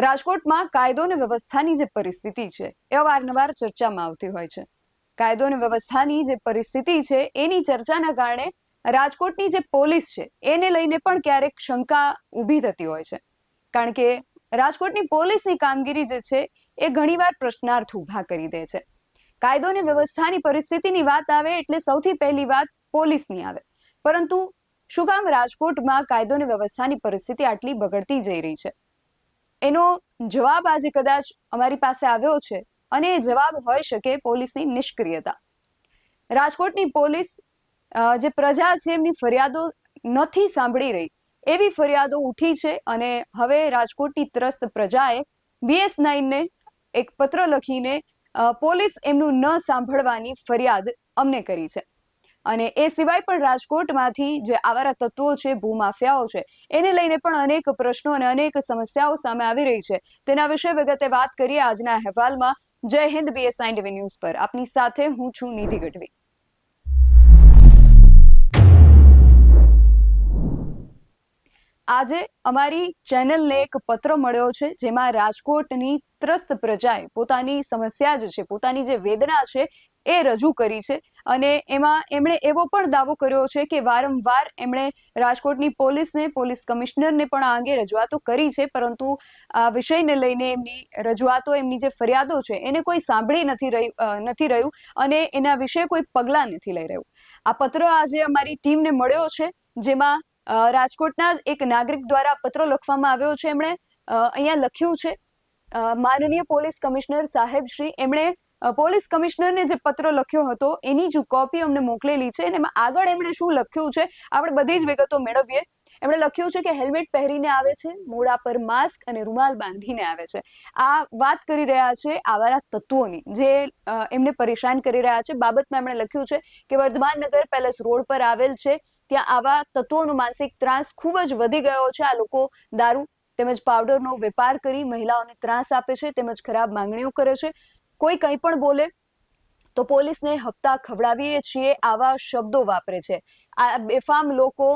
રાજકોટમાં કાયદો અને વ્યવસ્થાની જે પરિસ્થિતિ છે, એ અવારનવાર ચર્ચામાં આવતી હોય છે. કાયદો અને વ્યવસ્થાની જે પરિસ્થિતિ છે, એની ચર્ચાના કારણે રાજકોટની જે પોલીસ છે, એને લઈને પણ ક્યારેક શંકા ઊભી થતી હોય છે. કારણ કે રાજકોટની પોલીસની કામગીરી જે છે, એ ઘણીવાર પ્રશ્નાર્થ ઊભા કરી દે છે. કાયદો અને વ્યવસ્થાની પરિસ્થિતિની વાત આવે એટલે સૌથી પહેલી વાત પોલીસની આવે. પરંતુ શું કામ રાજકોટમાં કાયદો અને વ્યવસ્થાની પરિસ્થિતિ આટલી બગડતી જઈ રહી છે? એનો જવાબ આજે કદાચ અમારી પાસે આવ્યો છે અને એ જવાબ હોઈ શકે પોલીસની નિષ્ક્રિયતા. રાજકોટની પોલીસ જે પ્રજા છે એમની ફરિયાદો નથી સાંભળી રહી. એવી ફરિયાદો ઉઠી છે અને હવે રાજકોટની ત્રસ્ત પ્રજાએ બીએસ નાઇનને એક પત્ર લખીને પોલીસ એમનું ન સાંભળવાની ફરિયાદ અમને કરી છે. અને એ સિવાય પણ રાજકોટમાંથી જે આવારા તત્વો છે, ભૂમાફિયાઓ છે, એને લઈને પણ અનેક પ્રશ્નો અને અનેક સમસ્યાઓ સામે આવી રહી છે. તેના વિશે વિગતે વાત કરીએ આજના અહેવાલમાં. જય હિન્દ બીએસઆઈ ટીવી ન્યૂઝ પર. આપની સાથે હું છું નિધિ ગઢવી. આજે અમારી ચેનલને એક પત્ર મળ્યો છે જેમાં રાજકોટની ત્રસ્ત પ્રજાએ પોતાની સમસ્યા જે છે, પોતાની જે વેદના છે એ રજૂ કરી છે અને એમાં એમણે એવો પણ દાવો કર્યો છે કે વારંવાર એમણે રાજકોટની પોલીસને, પોલીસ કમિશનરને પણ આ અંગે રજૂઆતો કરી છે, પરંતુ આ વિષયને લઈને એમની રજૂઆતો, એમની જે ફરિયાદો છે એને કોઈ સાંભળી નથી રહી નથી રહ્યું અને એના વિશે કોઈ પગલાં નથી લઈ રહ્યું. આ પત્ર આજે અમારી ટીમને મળ્યો છે જેમાં રાજકોટના જ એક નાગરિક દ્વારા પત્ર લખવામાં આવ્યો છે. એમણે અહીંયા લખ્યું છે. માનનીય પોલીસ કમિશનર સાહેબ શ્રી, એમણે પોલીસ કમિશનરને જે પત્ર લખ્યો હતો, એની જ કોપી અમને મોકલેલી છે. અને એમાં આગળ એમણે શું લખ્યું છે, આપણે બધી જ વિગતો મેળવીએ. એમણે લખ્યું છે કે હેલ્મેટ પહેરીને આવે છે મોડા પર માસ્ક અને રૂમાલ બાંધીને આવે છે. આ વાત કરી રહ્યા છે આવારા તત્વોની, જે એમને પરેશાન કરી રહ્યા છે. બાબતમાં એમણે લખ્યું છે કે વર્ધમાન નગર પેલેસ રોડ પર આવેલ છે. ત્યાં આવા તત્વોનો માનસિક ત્રાસ ખૂબ જ વધી ગયો છે. આ લોકો દારૂ તેમજ પાવડરનો વેપાર કરી મહિલાઓને ત્રાસ આપે છે તેમજ ખરાબ માંગણીઓ કરે છે. કોઈ કંઈ પણ બોલે તો પોલીસને હપ્તા ખવડાવીએ છીએ. આવા શબ્દો વાપરે છે. આ બેફામ લોકો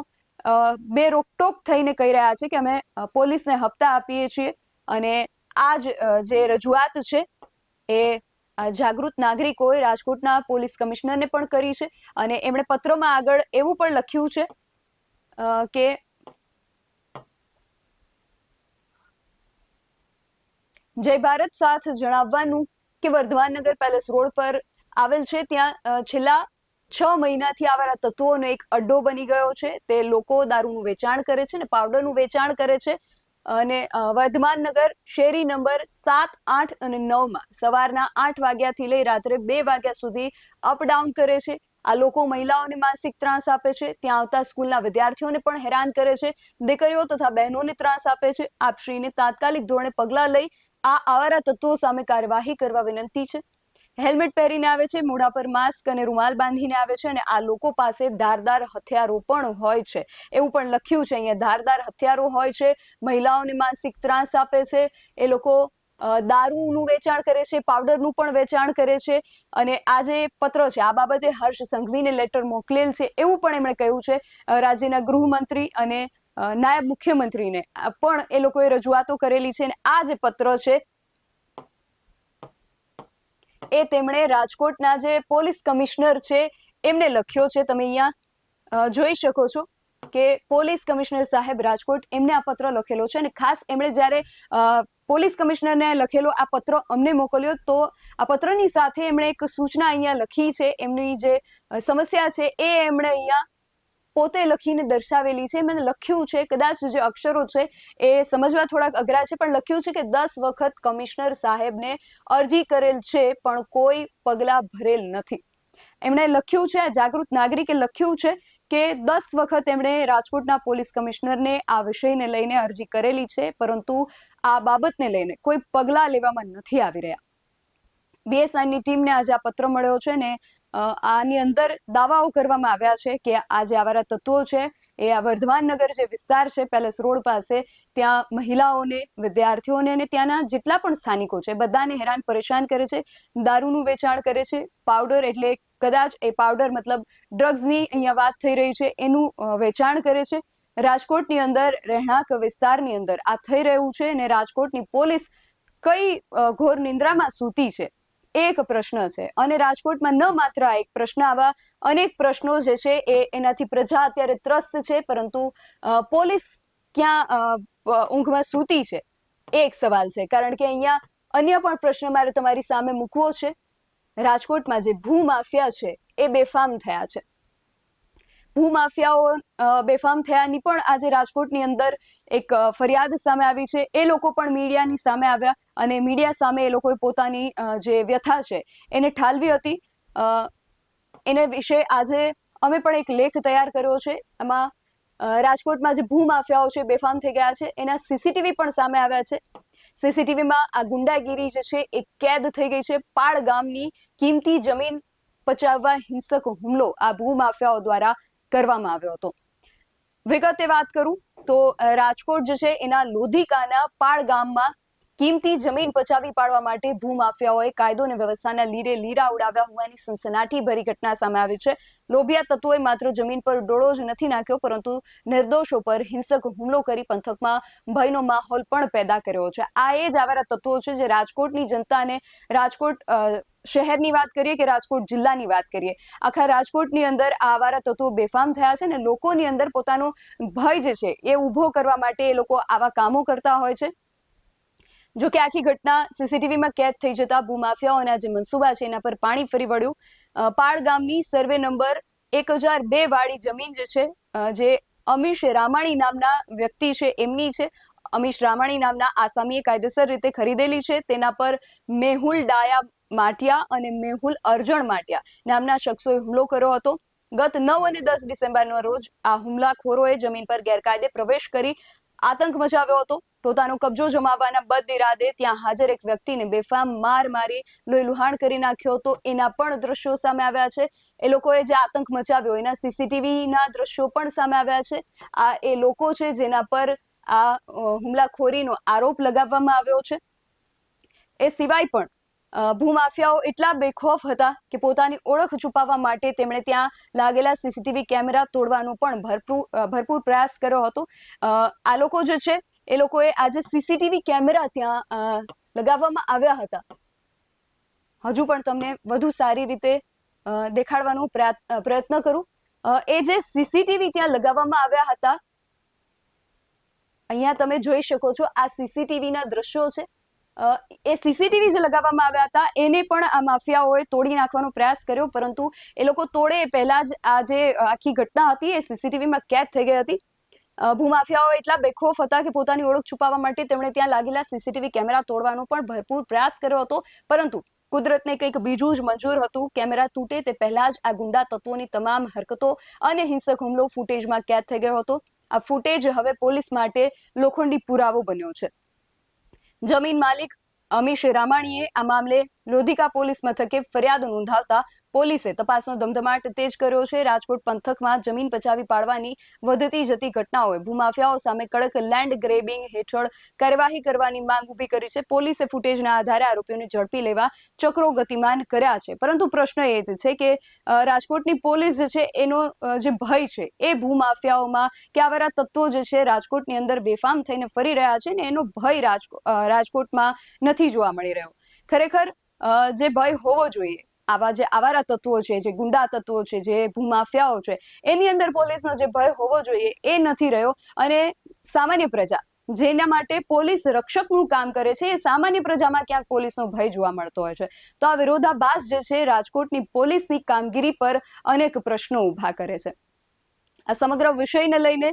બે રોકટોક થઈને કહી રહ્યા છે કે અમે પોલીસને હપ્તા આપીએ છીએ. અને આ જ જે રજૂઆત છે એ જાગૃત નાગરિકોએ રાજકોટના પોલીસ કમિશનરને પણ કરી છે અને એમણે પત્રમાં આગળ એવું પણ લખ્યું છે કે જય ભારત સાથ જણાવવાનું કે વર્ધમાન નગર પેલેસ રોડ પર આવેલ છે ત્યાં છેલ્લા છ મહિનાથી આવારા તત્વોનો એક અડ્ડો બની ગયો છે. તે લોકો દારૂનું વેચાણ કરે છે ને પાવડરનું વેચાણ કરે છે. અને વર્ધમાન નગર શેરી નંબર સાત, આઠ અને નવમાં સવારના આઠ વાગ્યાથી લઈ રાત્રે બે વાગ્યા સુધી અપડાઉન કરે છે. આ લોકો મહિલાઓને માનસિક ત્રાસ આપે છે. ત્યાં આવતા સ્કૂલના વિદ્યાર્થીઓને પણ હેરાન કરે છે. દીકરીઓ તથા બહેનોને ત્રાસ આપે છે. આપશ્રીને તાત્કાલિક ધોરણે પગલાં લઈ આ આવારા તત્વો સામે કાર્યવાહી કરવા વિનંતી છે. હેલ્મેટ પહેરીને આવે છે, મોઢા પર માસ્ક અને રૂમાલ બાંધીને આવે છે અને આ લોકો પાસે ધારદાર હથિયારો પણ હોય છે. એવું પણ લખ્યું છે, અહીંયા ધારદાર હથિયારો હોય છે, મહિલાઓને માનસિક ત્રાસ આપે છે, એ લોકો દારૂનું વેચાણ કરે છે, પાવડરનું પણ વેચાણ કરે છે અને આ જે પત્ર છે, આ બાબતે હર્ષ સંઘવીને લેટર મોકલેલ છે, એવું પણ એમણે કહ્યું છે. રાજ્યના ગૃહમંત્રી અને નાયબ મુખ્યમંત્રીને પણ એ લોકોએ રજૂઆતો કરેલી છે અને આ જે પત્ર છે એ તેમણે રાજકોટના જે પોલીસ કમિશનર છે, એમને લખ્યો છે. તમે અહીંયા જોઈ શકો છો કે પોલીસ કમિશનર સાહેબ રાજકોટ એમને આ પત્ર લખેલો છે અને ખાસ એમણે જ્યારે પોલીસ કમિશનરને લખેલો આ પત્ર અમને મોકલ્યો તો આ પત્રની સાથે એમણે એક સૂચના અહીંયા લખી છે. એમની જે સમસ્યા છે એ એમણે અહીંયા પોતે લખીને દર્શાવેલી છે. મને લખ્યું છે, કદાચ જે અક્ષરો છે એ સમજવા થોડાક અઘરા છે, પણ લખ્યું છે કે દસ વખત કમિશનર સાહેબને અરજી કરેલ છે, પણ કોઈ પગલાં ભરેલ નથી. એમણે લખ્યું છે, આ જાગૃત નાગરિકે લખ્યું છે કે દસ વખત એમણે રાજકોટના પોલીસ કમિશનરને આ વિષયને લઈને અરજી કરેલી છે, પરંતુ આ બાબતને લઈને કોઈ પગલાં લેવામાં નથી આવી રહ્યા. બીએસઆઈની ટીમને આજે આ પત્ર મળ્યો છે ને આની અંદર દાવાઓ કરવામાં આવ્યા છે કે આ જે આવારા તત્વો છે, એ આ વર્ધમાન નગર જે વિસ્તાર છે, પેલેસ રોડ પાસે, ત્યાં મહિલાઓને, વિદ્યાર્થીઓને અને ત્યાંના જેટલા પણ સ્થાનિકો છે, બધાને હેરાન પરેશાન કરે છે, દારૂનું વેચાણ કરે છે, પાવડર એટલે કદાચ એ પાવડર મતલબ ડ્રગ્સની અહીંયા વાત થઈ રહી છે, એનું વેચાણ કરે છે. રાજકોટની અંદર, રહેણાંક વિસ્તારની અંદર આ થઈ રહ્યું છે અને રાજકોટની પોલીસ કઈ ઘોર નિંદ્રામાં સૂતી છે? એક પ્રશ્ન છે. અને રાજકોટમાં ન માત્ર આ એક પ્રશ્ન આવા અનેક પ્રશ્નો જે છે એ એનાથી પ્રજા અત્યારે ત્રસ્ત છે. પરંતુ પોલીસ ક્યાં ઊંઘમાં સૂતી છે? એ એક સવાલ છે. કારણ કે અહીંયા અન્ય પણ પ્રશ્ન મારે તમારી સામે મૂકવો છે. રાજકોટમાં જે ભૂમાફિયા છે એ બેફામ થયા છે. ભૂમાફિયાઓ બેફામ થયાની પણ આજે રાજકોટની અંદર એક ફરિયાદ સામે આવી છે. એ લોકો પણ મીડિયાની સામે આવ્યા અને મીડિયા સામે એ લોકોએ પોતાની જે વ્યથા છે એને ઠાલવી હતી. એને વિશે આજે અમે પણ એક લેખ તૈયાર કર્યો છે. એમાં રાજકોટમાં જે ભૂમાફિયાઓ છે, બેફામ થઈ ગયા છે, એના સીસીટીવી પણ સામે આવ્યા છે. સીસીટીવીમાં આ ગુંડાગીરી જે છે, એ કેદ થઈ ગઈ છે. પાળ ગામની કિંમતી જમીન પચાવવા હિંસક હુમલો આ ભૂમાફિયાઓ દ્વારા કરવામાં આવ્યો હતો. વિગતે વાત કરું તો રાજકોટ જે છે, એના લોધિકાના પાળ ગામમાં કિંમતી જમીન પચાવી પાડવા માટે ભૂમાફિયાઓએ કાયદો અને વ્યવસ્થાના લીરે લીરા ઉડાવ્યા હોવાની સનસનાટી ભરી ઘટના સામે આવી છે. લોભિયા તત્વોએ માત્ર જમીન પર ડોળો જ નથી નાખ્યો, પરંતુ નિર્દોષો પર હિંસક હુમલો કરી પંથકમાં ભયનો માહોલ પણ પેદા કર્યો છે. આ એ જ આવારા તત્વો છે જે રાજકોટની જનતાને રાજકોટ શહેરની વાત કરીએ કે રાજકોટ જિલ્લાની વાત કરીએ, આખા રાજકોટની અંદર આ આવારા તત્વો બેફામ થયા છે અને લોકોની અંદર પોતાનો ભય જે છે એ ઊભો કરવા માટે એ લોકો આવા કામો કરતા હોય છે. જો કે આખી ઘટના સીસીટીવીમાં કેદ થઈ જતા ભૂમાફિયાઓના જે મનસુબા છે એના પર પાણી ફરી વળ્યું. પાળ ગામની સર્વે નંબર એક હજાર બે વાળી જમીન જે છે જે અમીશ રામાણી નામના વ્યક્તિ છે, એમની છે. અમીશ રામાણી નામના આસામીએ કાયદેસર રીતે ખરીદેલી છે. તેના પર મેહુલ ડાયા માટિયા અને મેહુલ અર્જણ માટિયા નામના શખ્સોએ હુમલો કર્યો હતો. ગત નવ અને દસ ડિસેમ્બરના રોજ આ હુમલાખોરોએ જમીન પર ગેરકાયદે પ્રવેશ કરી આતંક મચાવ્યો હતો. પોતાનો કબજો જમાવવાના બદ ઇરાદે ત્યાં હાજર એક વ્યક્તિને બેફામ માર મારી લોહીલુહાણ કરી નાખ્યો હતો. એના પણ દ્રશ્યો સામે આવ્યા છે. એ લોકોએ જે આતંક મચાવ્યો એના સીસીટીવીના દ્રશ્યો પણ સામે આવ્યા છે. આ એ લોકો છે જેના પર આ હુમલાખોરીનો આરોપ લગાવવામાં આવ્યો છે. એ સિવાય પણ ભૂમાફિયાઓ એટલા બેખોફ હતા કે પોતાની ઓળખ છુપાવવા માટે તેમણે ત્યાં લાગેલા સીસીટીવી કેમેરા તોડવાનો પણ ભરપૂર ભરપૂર પ્રયાસ કર્યો હતો. આ લોકો જે છે, એ લોકોએ આજે સીસીટીવી કેમેરા ત્યાં લગાવવામાં આવ્યા હતા. હજુ પણ તમને વધુ સારી રીતે દેખાડવાનો પ્રયાત- પ્રયત્ન કરું. એ જે સીસીટીવી ત્યાં લગાવવામાં આવ્યા હતા, અહીંયા તમે જોઈ શકો છો આ સીસીટીવીના દ્રશ્યો છે. એ સીસીટીવી જે લગાવવામાં આવ્યા હતા, એને પણ આ માફિયાઓએ તોડી નાખવાનો પ્રયાસ કર્યો, પરંતુ એ લોકો તોડે એ પહેલા જ આ જે આખી ઘટના હતી, એ સીસીટીવીમાં કેદ થઈ ગઈ હતી. ભૂમાફિયાઓ એટલા બેખોફ હતા કે પોતાની ઓળખ છુપાવવા માટે તેમણે ત્યાં લાગેલા સીસીટીવી કેમેરા તોડવાનો પણ ભરપૂર પ્રયાસ કર્યો હતો. પરંતુ કુદરતને કંઈક બીજું જ મંજૂર હતું. કેમેરા તૂટે તે પહેલા જ આ ગુંડા તત્વોની તમામ હરકતો અને હિંસક હુમલો ફૂટેજમાં કેદ થઈ ગયો હતો. આ ફૂટેજ હવે પોલીસ માટે લોખંડી પુરાવો બન્યો છે. જમીન માલિક અમીશ રામાણીએ આ મામલે લોધિકા પોલીસ મથકે ફરિયાદ નોંધાવતા પોલીસે તપાસનો ધમધમાટ તેજ કર્યો છે. રાજકોટ પંથકમાં જમીન પચાવી પાડવાની વધતી જતી ઘટનાઓએ ભૂમાફિયાઓ સામે કડક લેન્ડ ગ્રેબિંગ હેઠળ કાર્યવાહી કરવાની માંગ ઊભી કરી છે. પોલીસે ફૂટેજના આધારે આરોપીઓને ઝડપી લેવા ચક્રો ગતિમાન કર્યા છે. પરંતુ પ્રશ્ન એ જ છે કે રાજકોટની પોલીસ જે છે, એનો જે ભય છે, એ ભૂમાફિયાઓમાં કે આવારા તત્વો જે છે, રાજકોટની અંદર બેફામ થઈને ફરી રહ્યા છે ને એનો ભય રાજકોટમાં નથી જોવા મળી રહ્યો. ખરેખર જે ભય હોવો જોઈએ આવા જે આવારા તત્વો છે, જે ગુંડા તત્વો છે, જે ભૂમાફિયાઓ છે, એની અંદર પોલીસનો જે ભય હોવો જોઈએ એ નથી રહ્યો. અને સામાન્ય પ્રજા જેના માટે પોલીસ રક્ષકનું કામ કરે છે, એ સામાન્ય પ્રજામાં ક્યાંક પોલીસનો ભય જોવા મળતો હોય છે. તો આ વિરોધાભાસ જે છે, રાજકોટની પોલીસની કામગીરી પર અનેક પ્રશ્નો ઊભા કરે છે. આ સમગ્ર વિષયને લઈને